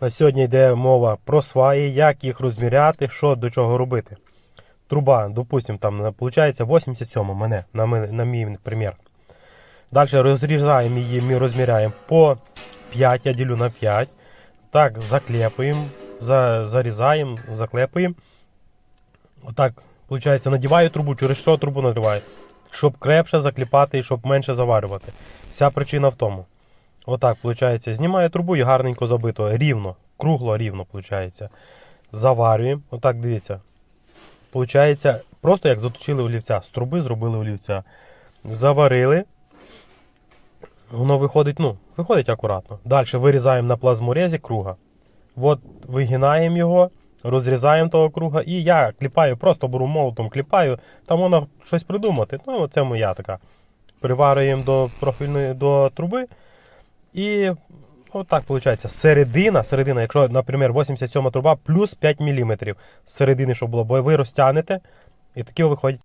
На сьогодні йде мова про сваї, як їх розміряти, що до чого робити. Труба, допустимо, там виходить 87 мене, на, на мій примір. Далі розрізаємо її, ми розміряємо по 5, я ділю на 5. Так, заклепуємо, за, зарізаємо, заклепуємо. Отак, виходить, надіваю трубу, через що трубу надіваю? Щоб крепше закліпати і щоб менше заварювати. Вся причина в тому. Отак, виходить, знімаю трубу і гарненько забито. Рівно, кругло, рівно, виходить. Заварюємо. Отак, дивіться. Получається, просто як заточили олівця. З труби зробили олівця. Заварили. Воно виходить, ну, виходить акуратно. Далі вирізаємо на плазморезі круга. От вигинаємо його, розрізаємо того круга, і я кліпаю, просто беру молотом, кліпаю, там воно щось придумати. Ну, це моя така. Приварюємо до профільної до труби. І отак виходить. Середина, середина, якщо, наприклад, 87 труба плюс 5 мм. Середини, щоб було, бо ви розтягнете, і такі виходять